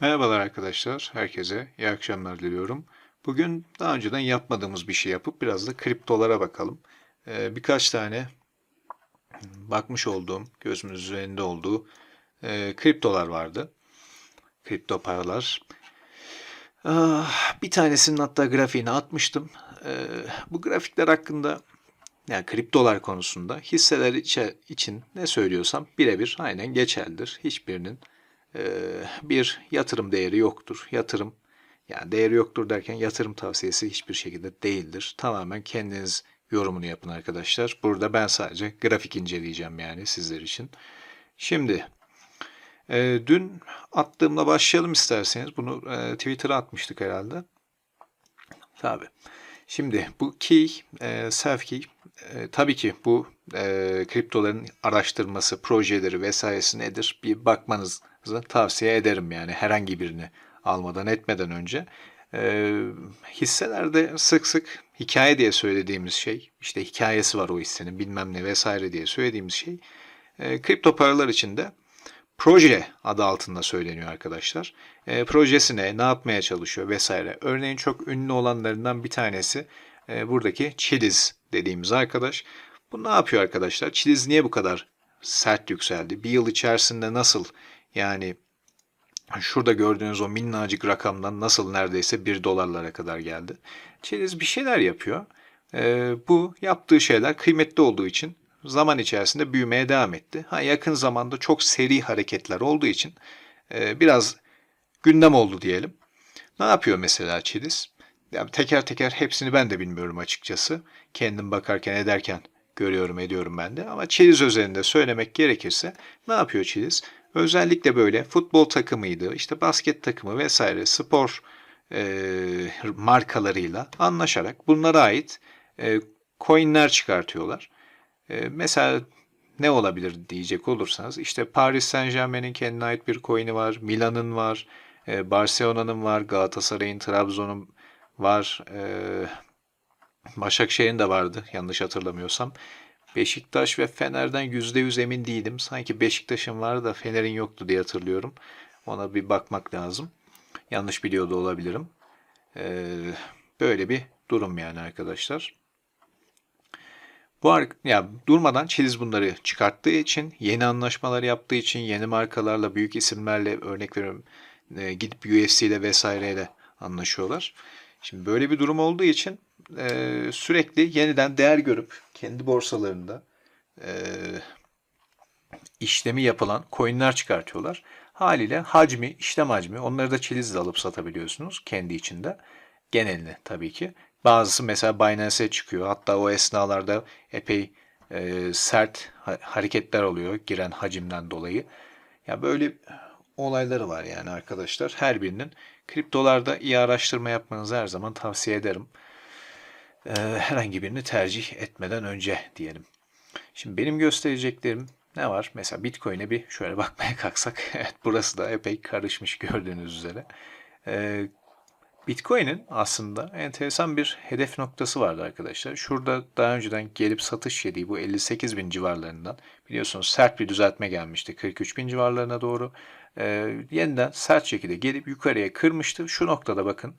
Merhabalar arkadaşlar, herkese iyi akşamlar diliyorum. Bugün daha önceden yapmadığımız bir şey yapıp biraz da kriptolara bakalım. Ee, birkaç tane bakmış olduğum, gözümüz üzerinde olduğu e, kriptolar vardı. Kripto paralar. Ah, bir tanesinin hatta grafiğini atmıştım. Ee, bu grafikler hakkında, yani kriptolar konusunda hisseler için ne söylüyorsam birebir aynen geçerlidir. Hiçbirinin bir yatırım değeri yoktur. Yatırım yani değeri yoktur derken yatırım tavsiyesi hiçbir şekilde değildir. Tamamen kendiniz yorumunu yapın arkadaşlar. Burada ben sadece grafik inceleyeceğim yani sizler için. Şimdi e, dün attığımla başlayalım isterseniz. Bunu e, Twitter'a atmıştık herhalde. Tabii. Şimdi bu key, e, self key, e, tabii ki bu e, kriptoların araştırması, projeleri vesairesi nedir bir bakmanızı tavsiye ederim yani herhangi birini almadan etmeden önce. E, hisselerde sık sık hikaye diye söylediğimiz şey, işte hikayesi var o hissenin bilmem ne vesaire diye söylediğimiz şey, e, kripto paralar için de proje adı altında söyleniyor arkadaşlar. E, projesi ne, yapmaya çalışıyor vesaire. Örneğin çok ünlü olanlarından bir tanesi e, buradaki Chiliz dediğimiz arkadaş. Bu ne yapıyor arkadaşlar? Chiliz niye bu kadar sert yükseldi? Bir yıl içerisinde nasıl yani şurada gördüğünüz o minnacık rakamdan nasıl neredeyse 1 dolarlara kadar geldi? Chiliz bir şeyler yapıyor. E, bu yaptığı şeyler kıymetli olduğu için zaman içerisinde büyümeye devam etti. Ha, yakın zamanda çok seri hareketler olduğu için e, biraz gündem oldu diyelim. Ne yapıyor mesela Chiliz? Yani teker teker hepsini ben de bilmiyorum açıkçası. Kendim bakarken ederken görüyorum ediyorum ben de. Ama Chiliz özelinde söylemek gerekirse ne yapıyor Chiliz? Özellikle böyle futbol takımıydı, işte basket takımı vesaire spor e, markalarıyla anlaşarak bunlara ait e, coinler çıkartıyorlar. E, mesela ne olabilir diyecek olursanız işte Paris Saint Germain'in kendine ait bir coin'i var, Milan'ın var, e, Barcelona'nın var, Galatasaray'ın, Trabzon'un var, e, Başakşehir'in de vardı yanlış hatırlamıyorsam. Beşiktaş ve Fener'den %100 emin değilim. Sanki Beşiktaş'ın vardı da Fener'in yoktu diye hatırlıyorum. Ona bir bakmak lazım. Yanlış biliyor da olabilirim. Ee, böyle bir durum yani arkadaşlar. Bu ya durmadan Chiliz bunları çıkarttığı için, yeni anlaşmalar yaptığı için, yeni markalarla, büyük isimlerle örnek veriyorum e, gidip UFC ile vesaireyle anlaşıyorlar. Şimdi böyle bir durum olduğu için e, sürekli yeniden değer görüp kendi borsalarında e, işlemi yapılan coinler çıkartıyorlar. Haliyle hacmi, işlem hacmi onları da çilizle alıp satabiliyorsunuz kendi içinde. Genelini tabii ki. Bazısı mesela Binance'e çıkıyor. Hatta o esnalarda epey e, sert ha- hareketler oluyor giren hacimden dolayı. Ya böyle olayları var yani arkadaşlar. Her birinin kriptolarda iyi araştırma yapmanızı her zaman tavsiye ederim. Ee, herhangi birini tercih etmeden önce diyelim. Şimdi benim göstereceklerim ne var? Mesela Bitcoin'e bir şöyle bakmaya kalksak. Evet burası da epey karışmış gördüğünüz üzere. Ee, Bitcoin'in aslında enteresan bir hedef noktası vardı arkadaşlar. Şurada daha önceden gelip satış yediği bu 58 bin civarlarından biliyorsunuz sert bir düzeltme gelmişti 43 bin civarlarına doğru. Ee, yeniden sert şekilde gelip yukarıya kırmıştı. Şu noktada bakın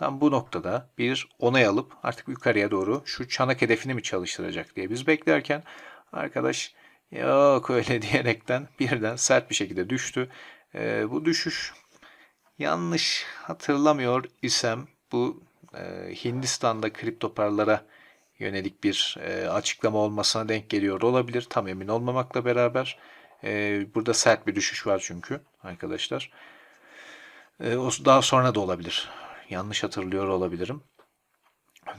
tam bu noktada bir onay alıp artık yukarıya doğru şu çanak hedefini mi çalıştıracak diye biz beklerken arkadaş yok öyle diyerekten birden sert bir şekilde düştü. Ee, bu düşüş yanlış hatırlamıyor isem bu e, Hindistan'da kripto paralara yönelik bir e, açıklama olmasına denk geliyor olabilir. Tam emin olmamakla beraber e, burada sert bir düşüş var çünkü arkadaşlar. E, daha sonra da olabilir. Yanlış hatırlıyor olabilirim.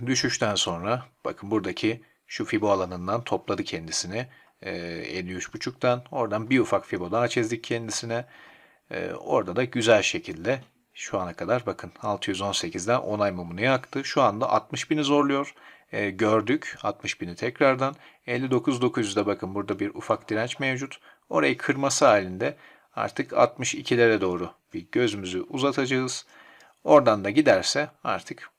Düşüşten sonra bakın buradaki şu fibo alanından topladı kendisini. E, 53.5'tan oradan bir ufak fibo daha çizdik kendisine. Ee, orada da güzel şekilde şu ana kadar bakın 618'den onay mumunu yaktı. Şu anda 60 bini zorluyor. Ee, gördük 60 bini tekrardan. 59.900'de bakın burada bir ufak direnç mevcut. Orayı kırması halinde artık 62'lere doğru bir gözümüzü uzatacağız. Oradan da giderse artık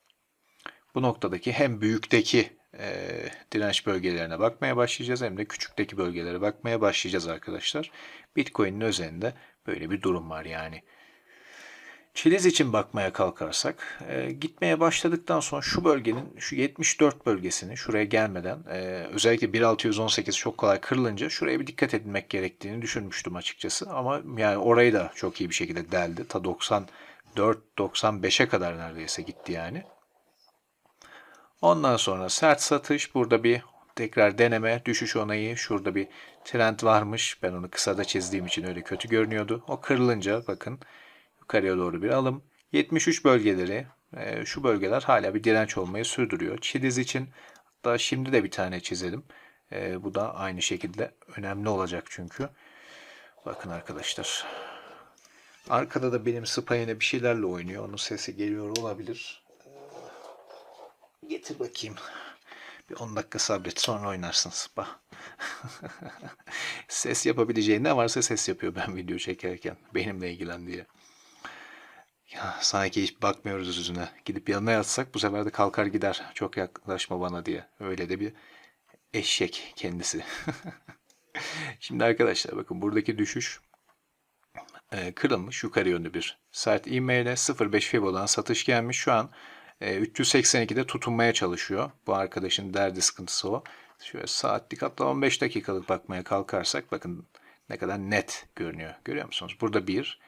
bu noktadaki hem büyükteki e, direnç bölgelerine bakmaya başlayacağız hem de küçükteki bölgelere bakmaya başlayacağız arkadaşlar. Bitcoin'in özelinde böyle bir durum var yani. Çiliz için bakmaya kalkarsak, e, gitmeye başladıktan sonra şu bölgenin, şu 74 bölgesini şuraya gelmeden, e, özellikle 1618 çok kolay kırılınca şuraya bir dikkat edilmek gerektiğini düşünmüştüm açıkçası. Ama yani orayı da çok iyi bir şekilde deldi. Ta 94-95'e kadar neredeyse gitti yani. Ondan sonra sert satış, burada bir tekrar deneme, düşüş onayı, şurada bir trend varmış. Ben onu kısada çizdiğim için öyle kötü görünüyordu. O kırılınca bakın yukarıya doğru bir alım. 73 bölgeleri, e, şu bölgeler hala bir direnç olmayı sürdürüyor. Çiliz için hatta şimdi de bir tane çizelim. E, bu da aynı şekilde önemli olacak çünkü. Bakın arkadaşlar. Arkada da benim spa yine bir şeylerle oynuyor. Onun sesi geliyor olabilir. Ee, Getir bakayım. Bir 10 dakika sabret sonra oynarsın spa. ses yapabileceği ne varsa ses yapıyor ben video çekerken. Benimle ilgilen diye. Ya sanki hiç bakmıyoruz yüzüne. Gidip yanına yatsak bu sefer de kalkar gider. Çok yaklaşma bana diye. Öyle de bir eşek kendisi. Şimdi arkadaşlar bakın buradaki düşüş kırılmış yukarı yönlü bir sert ivmeyle 0.5 Fibo'dan satış gelmiş. Şu an e, 382'de tutunmaya çalışıyor. Bu arkadaşın derdi sıkıntısı o. Şöyle saatlik hatta 15 dakikalık bakmaya kalkarsak bakın ne kadar net görünüyor. Görüyor musunuz? Burada bir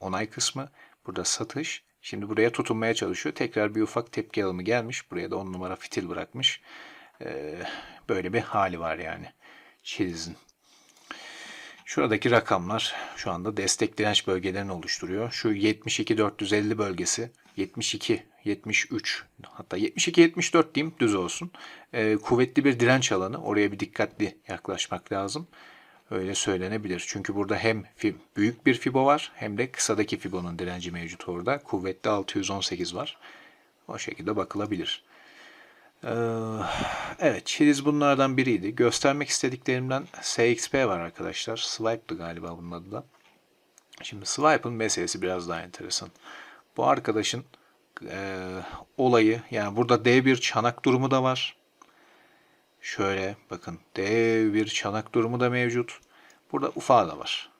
onay kısmı. Burada satış. Şimdi buraya tutunmaya çalışıyor. Tekrar bir ufak tepki alımı gelmiş. Buraya da 10 numara fitil bırakmış. Ee, böyle bir hali var yani. Çiliz'in. Şuradaki rakamlar şu anda destek direnç bölgelerini oluşturuyor. Şu 72-450 bölgesi 72, 73 hatta 72-74 diyeyim düz olsun. Ee, kuvvetli bir direnç alanı. Oraya bir dikkatli yaklaşmak lazım. Öyle söylenebilir. Çünkü burada hem büyük bir fibo var hem de kısadaki fibonun direnci mevcut orada. Kuvvetli 618 var. O şekilde bakılabilir. Ee, evet, Çiliz bunlardan biriydi. Göstermek istediklerimden SXP var arkadaşlar. Swipe'dı galiba bunun adı da. Şimdi Swipe'ın meselesi biraz daha enteresan. Bu arkadaşın e, olayı, yani burada D1 çanak durumu da var. Şöyle bakın dev bir çanak durumu da mevcut. Burada ufağı da var.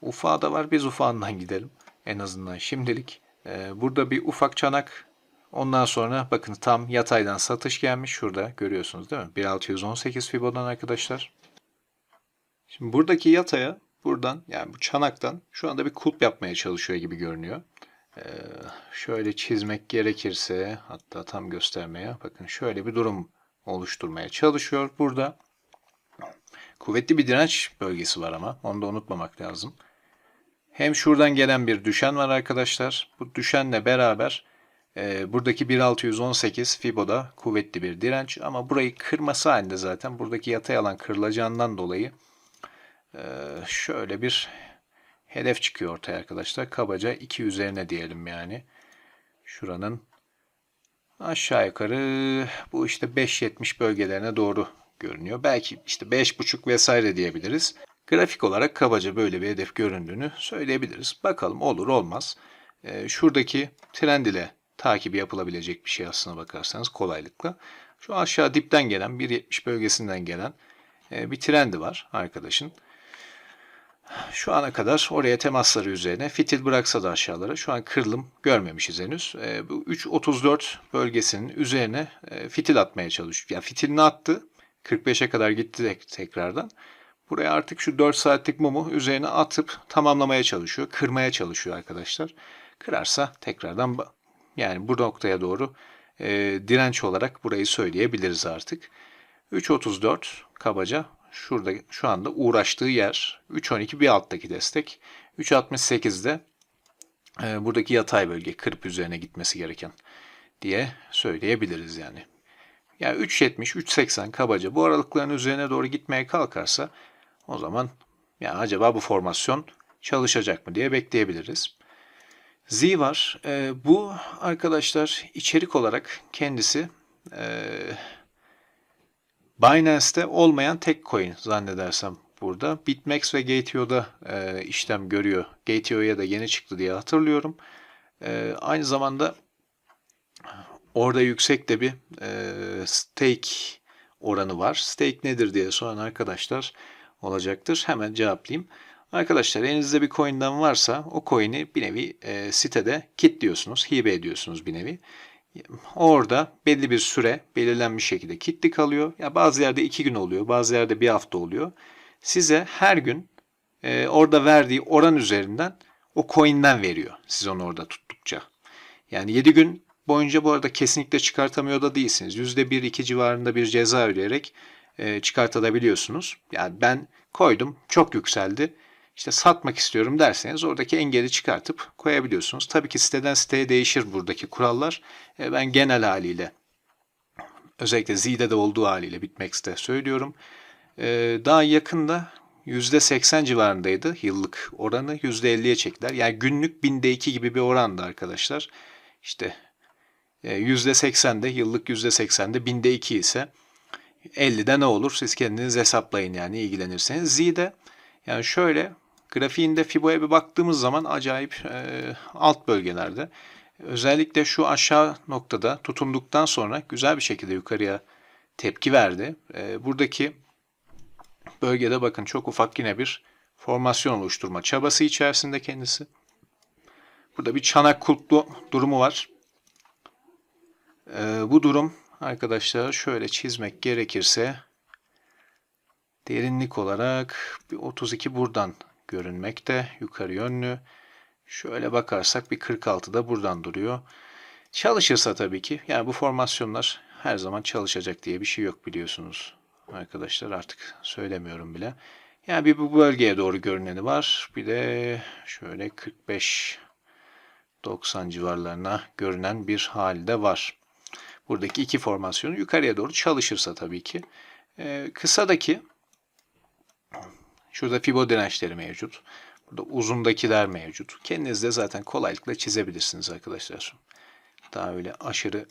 Ufağı da var. Biz ufağından gidelim. En azından şimdilik. Ee, burada bir ufak çanak. Ondan sonra bakın tam yataydan satış gelmiş. Şurada görüyorsunuz değil mi? 1618 Fibo'dan arkadaşlar. Şimdi buradaki yataya buradan yani bu çanaktan şu anda bir kulp yapmaya çalışıyor gibi görünüyor. Ee, şöyle çizmek gerekirse hatta tam göstermeye bakın şöyle bir durum oluşturmaya çalışıyor burada. Kuvvetli bir direnç bölgesi var ama onu da unutmamak lazım. Hem şuradan gelen bir düşen var arkadaşlar. Bu düşenle beraber e, buradaki 1618 Fibo'da kuvvetli bir direnç ama burayı kırması halinde zaten buradaki yatay alan kırılacağından dolayı e, şöyle bir hedef çıkıyor ortaya arkadaşlar. Kabaca 2 üzerine diyelim yani. Şuranın aşağı yukarı bu işte 5.70 bölgelerine doğru görünüyor. Belki işte 5.5 vesaire diyebiliriz. Grafik olarak kabaca böyle bir hedef göründüğünü söyleyebiliriz. Bakalım olur olmaz. Ee, şuradaki trend ile takibi yapılabilecek bir şey aslına bakarsanız kolaylıkla. Şu aşağı dipten gelen 1.70 bölgesinden gelen e, bir trendi var arkadaşın. Şu ana kadar oraya temasları üzerine fitil bıraksa da aşağılara şu an kırılım görmemişiz henüz. E, bu 3.34 bölgesinin üzerine e, fitil atmaya çalışıyor. Yani fitilini attı 45'e kadar gitti tekrardan. Buraya artık şu 4 saatlik mumu üzerine atıp tamamlamaya çalışıyor. Kırmaya çalışıyor arkadaşlar. Kırarsa tekrardan yani bu noktaya doğru e, direnç olarak burayı söyleyebiliriz artık. 3.34 kabaca şurada şu anda uğraştığı yer. 3.12 bir alttaki destek. 3.68'de e, buradaki yatay bölge kırıp üzerine gitmesi gereken diye söyleyebiliriz yani. Yani 3.70, 3.80 kabaca bu aralıkların üzerine doğru gitmeye kalkarsa o zaman ya acaba bu formasyon çalışacak mı diye bekleyebiliriz. Z var. E, bu arkadaşlar içerik olarak kendisi e, Binance'te olmayan tek coin zannedersem burada. BitMEX ve Gateo'da e, işlem görüyor. Gateo'ya da yeni çıktı diye hatırlıyorum. E, aynı zamanda orada yüksek de bir e, stake oranı var. Stake nedir diye soran arkadaşlar olacaktır. Hemen cevaplayayım. Arkadaşlar elinizde bir coin'den varsa o coin'i bir nevi e, sitede kilitliyorsunuz, hibe ediyorsunuz bir nevi. Orada belli bir süre belirlenmiş şekilde kilitli kalıyor. Ya bazı yerde iki gün oluyor, bazı yerde bir hafta oluyor. Size her gün e, orada verdiği oran üzerinden o coin'den veriyor. Siz onu orada tuttukça. Yani 7 gün boyunca bu arada kesinlikle çıkartamıyor da değilsiniz. %1-2 civarında bir ceza ödeyerek e, çıkartabiliyorsunuz. Yani ben koydum, çok yükseldi. İşte satmak istiyorum derseniz oradaki engeli çıkartıp koyabiliyorsunuz. Tabii ki siteden siteye değişir buradaki kurallar. E, ben genel haliyle özellikle Z'de de olduğu haliyle Bitmex'te söylüyorum. E, daha yakında %80 civarındaydı yıllık oranı. %50'ye çektiler. Yani günlük binde 2 gibi bir orandı arkadaşlar. İşte %80'de yıllık %80'de binde 2 ise 50'de ne olur siz kendiniz hesaplayın yani ilgilenirseniz. Z'de yani şöyle grafiğinde Fibo'ya bir baktığımız zaman acayip e, alt bölgelerde. Özellikle şu aşağı noktada tutunduktan sonra güzel bir şekilde yukarıya tepki verdi. E, buradaki bölgede bakın çok ufak yine bir formasyon oluşturma çabası içerisinde kendisi. Burada bir çanak kulplu durumu var. E, bu durum arkadaşlar şöyle çizmek gerekirse derinlik olarak bir 32 buradan görünmekte yukarı yönlü. Şöyle bakarsak bir 46 da buradan duruyor. Çalışırsa tabii ki yani bu formasyonlar her zaman çalışacak diye bir şey yok biliyorsunuz. Arkadaşlar artık söylemiyorum bile. Yani bir bu bölgeye doğru görüneni var. Bir de şöyle 45 90 civarlarına görünen bir halde var. Buradaki iki formasyonu yukarıya doğru çalışırsa tabii ki. Ee, kısadaki Şurada fibo dirençleri mevcut. Burada uzundakiler mevcut. Kendiniz de zaten kolaylıkla çizebilirsiniz arkadaşlar. Daha öyle aşırı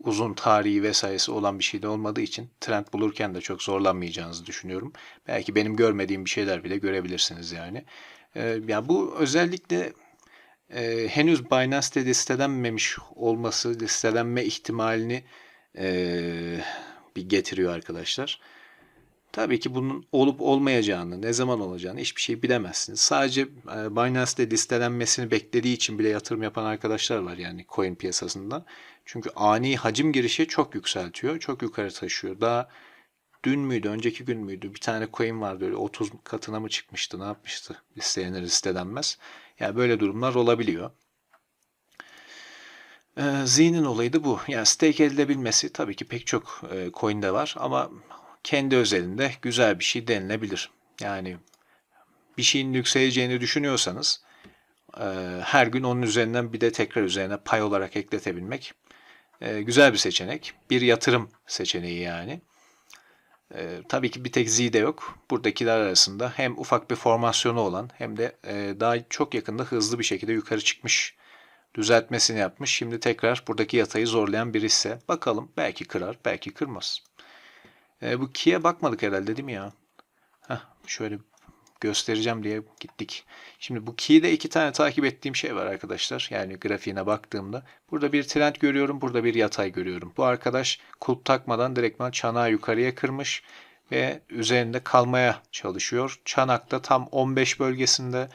uzun tarihi vesairesi olan bir şey de olmadığı için trend bulurken de çok zorlanmayacağınızı düşünüyorum. Belki benim görmediğim bir şeyler bile görebilirsiniz yani. Ee, yani bu özellikle e, henüz Binance'de listelenmemiş olması, listelenme ihtimalini e, bir getiriyor arkadaşlar. Tabii ki bunun olup olmayacağını, ne zaman olacağını hiçbir şey bilemezsiniz. Sadece e, Binance'de listelenmesini beklediği için bile yatırım yapan arkadaşlar var yani coin piyasasında. Çünkü ani hacim girişi çok yükseltiyor, çok yukarı taşıyor. Daha dün müydü, önceki gün müydü bir tane coin vardı öyle 30 katına mı çıkmıştı, ne yapmıştı listeyenir listelenmez. Yani böyle durumlar olabiliyor. E, Z'nin olayı da bu. Yani stake edilebilmesi tabii ki pek çok e, coin'de var ama kendi özelinde güzel bir şey denilebilir. Yani bir şeyin yükseleceğini düşünüyorsanız e, her gün onun üzerinden bir de tekrar üzerine pay olarak ekletebilmek e, güzel bir seçenek. Bir yatırım seçeneği yani. E, tabii ki bir tek Z'de yok. Buradakiler arasında hem ufak bir formasyonu olan hem de daha çok yakında hızlı bir şekilde yukarı çıkmış düzeltmesini yapmış. Şimdi tekrar buradaki yatayı zorlayan bir ise bakalım belki kırar belki kırmaz. E, bu ki'ye bakmadık herhalde değil mi ya? Heh, şöyle göstereceğim diye gittik. Şimdi bu key'de iki tane takip ettiğim şey var arkadaşlar. Yani grafiğine baktığımda. Burada bir trend görüyorum. Burada bir yatay görüyorum. Bu arkadaş kulp takmadan direktman çanağı yukarıya kırmış. Ve üzerinde kalmaya çalışıyor. Çanakta tam 15 bölgesinde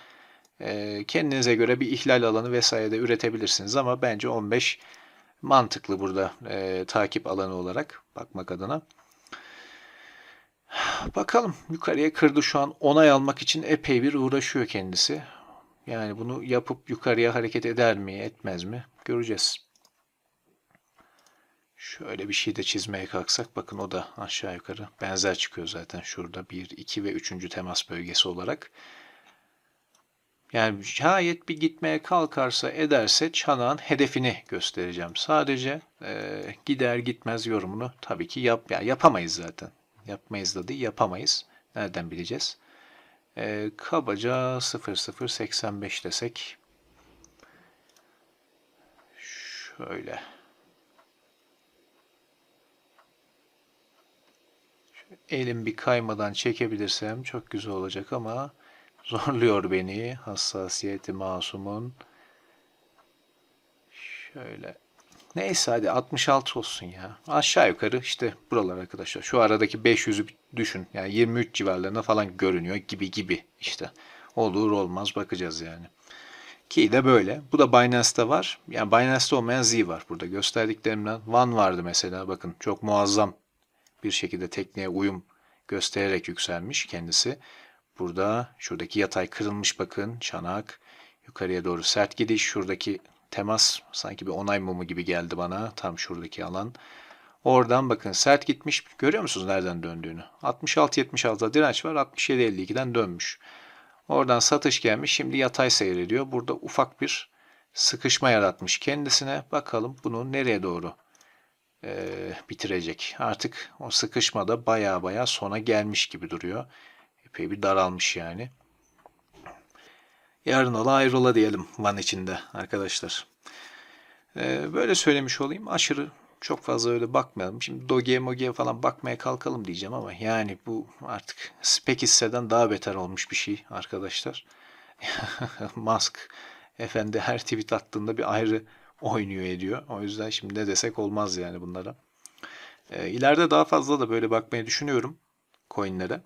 e, kendinize göre bir ihlal alanı vesaire de üretebilirsiniz. Ama bence 15 mantıklı burada e, takip alanı olarak bakmak adına. Bakalım yukarıya kırdı şu an onay almak için epey bir uğraşıyor kendisi. Yani bunu yapıp yukarıya hareket eder mi etmez mi göreceğiz. Şöyle bir şey de çizmeye kalksak bakın o da aşağı yukarı benzer çıkıyor zaten şurada 1, 2 ve 3. temas bölgesi olarak. Yani şayet bir gitmeye kalkarsa ederse çanağın hedefini göstereceğim. Sadece e, gider gitmez yorumunu tabii ki yap, yani yapamayız zaten. Yapmayız da değil, yapamayız. Nereden bileceğiz? Ee, kabaca 0085 desek. Şöyle. Elim bir kaymadan çekebilirsem çok güzel olacak ama zorluyor beni. Hassasiyeti masumun. Şöyle Neyse hadi 66 olsun ya. Aşağı yukarı işte buralar arkadaşlar. Şu aradaki 500'ü bir düşün. Yani 23 civarlarında falan görünüyor gibi gibi işte. Olur olmaz bakacağız yani. Ki de böyle. Bu da Binance'da var. Yani Binance'da olmayan Z var burada. Gösterdiklerimden One vardı mesela. Bakın çok muazzam bir şekilde tekniğe uyum göstererek yükselmiş kendisi. Burada şuradaki yatay kırılmış bakın. Çanak. Yukarıya doğru sert gidiş. Şuradaki temas sanki bir onay mumu gibi geldi bana. Tam şuradaki alan. Oradan bakın sert gitmiş. Görüyor musunuz nereden döndüğünü? 66-76'da direnç var. 67-52'den dönmüş. Oradan satış gelmiş. Şimdi yatay seyrediyor. Burada ufak bir sıkışma yaratmış kendisine. Bakalım bunu nereye doğru e, bitirecek. Artık o sıkışmada baya baya sona gelmiş gibi duruyor. Epey bir daralmış yani. Yarın ola ayrıla diyelim Van içinde arkadaşlar. E, böyle söylemiş olayım. Aşırı çok fazla öyle bakmayalım. Şimdi Doge'ye Moge'ye falan bakmaya kalkalım diyeceğim ama yani bu artık spek hisseden daha beter olmuş bir şey arkadaşlar. Musk efendi her tweet attığında bir ayrı oynuyor ediyor. O yüzden şimdi ne desek olmaz yani bunlara. E, ileride daha fazla da böyle bakmayı düşünüyorum coinlere.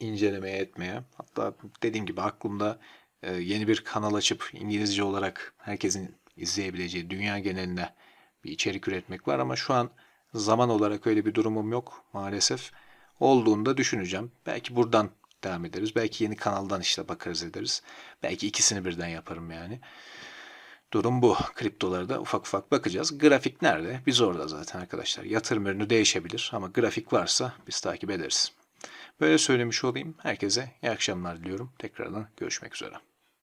İncelemeye etmeye. Hatta dediğim gibi aklımda e, yeni bir kanal açıp İngilizce olarak herkesin izleyebileceği dünya geneline bir içerik üretmek var ama şu an zaman olarak öyle bir durumum yok maalesef. Olduğunda düşüneceğim. Belki buradan devam ederiz. Belki yeni kanaldan işte bakarız ederiz. Belki ikisini birden yaparım yani. Durum bu. Kriptolarda ufak ufak bakacağız. Grafik nerede? Biz orada zaten arkadaşlar. Yatırım ürünü değişebilir ama grafik varsa biz takip ederiz. Böyle söylemiş olayım. Herkese iyi akşamlar diliyorum. Tekrardan görüşmek üzere.